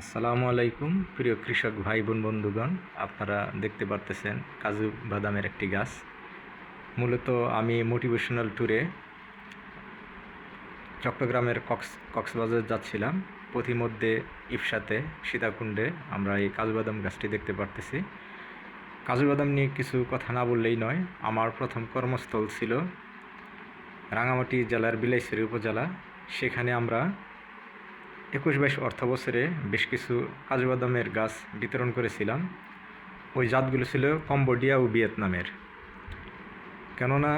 আসসালামু আলাইকুম, প্রিয় কৃষক ভাই বোন বন্ধুগণ। আপনারা দেখতে পারতেছেন কাজু বাদামের একটি গাছ। মূলত আমি মোটিভেশনাল ট্যুরে চট্টগ্রামের কক্স, কক্সবাজার যাচ্ছিলাম। পথিমধ্যে ইফসাতে সীতাকুণ্ডে আমরা এই কাজু বাদাম গাছটি দেখতে পারতেছি। কাজু বাদাম নিয়ে কিছু কথা না বললেই নয়, আমার প্রথম কর্মস্থল ছিল রাঙামাটি জেলার বিলাইছড়ি উপজেলা। সেখানে আমরা একুশ বাইশ অর্থ বছরে বেশ কিছু কাজু বাদামের গাছ বিতরণ করেছিলাম। ওই জাতগুলো ছিল কম্বোডিয়া ও ভিয়েতনামের। কেননা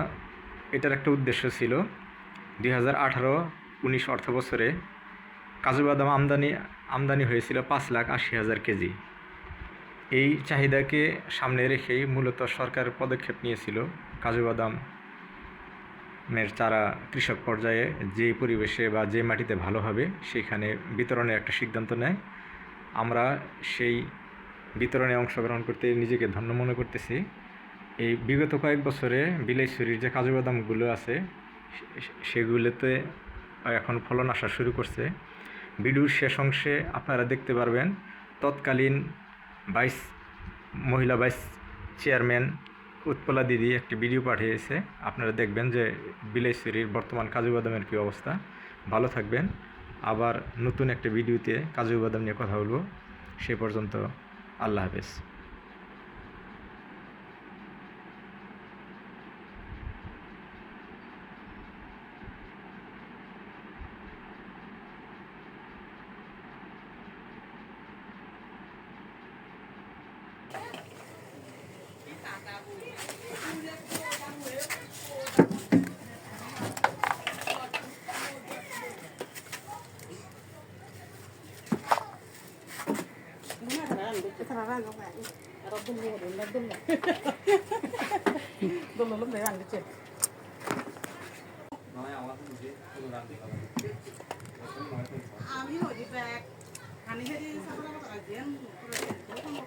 এটার একটা উদ্দেশ্য ছিল, দুই হাজার আঠারো উনিশ অর্থ বছরে কাজু বাদাম আমদানি আমদানি হয়েছিল পাঁচ লাখ আশি হাজার কেজি। এই চাহিদাকে সামনে রেখেই মূলত সরকার পদক্ষেপ নিয়েছিল কাজু বাদাম মের চারা কৃষক পর্যায়ে যে পরিবেশে বা যে মাটিতে ভালো হবে, সেখানে বিতরণের একটা সিদ্ধান্ত নেয়। আমরা সেই বিতরণে অংশগ্রহণ করতে নিজেকে ধন্য মনে করতেছি। এই বিগত কয়েক বছরে বিলাইছড়ির যে কাজু বাদামগুলো আছে সেগুলোতে এখন ফলন আসা শুরু করছে। ভিডিওর শেষ অংশে আপনারা দেখতে পারবেন, তৎকালীন ভাইস, মহিলা ভাইস চেয়ারম্যান উৎপলা দিদি একটি ভিডিও পাঠিয়েছে। আপনারা দেখবেন যে বিলাইছড়ির বর্তমান কাজু বাদামের কী অবস্থা। ভালো থাকবেন। আবার নতুন একটা ভিডিওতে কাজু বাদাম নিয়ে কথা বলব। সে পর্যন্ত আল্লাহ হাফেজ। আমি হরি ব্যাগ খানি হেরি সাবলা কথা দিয়ে পুরো তো কোনো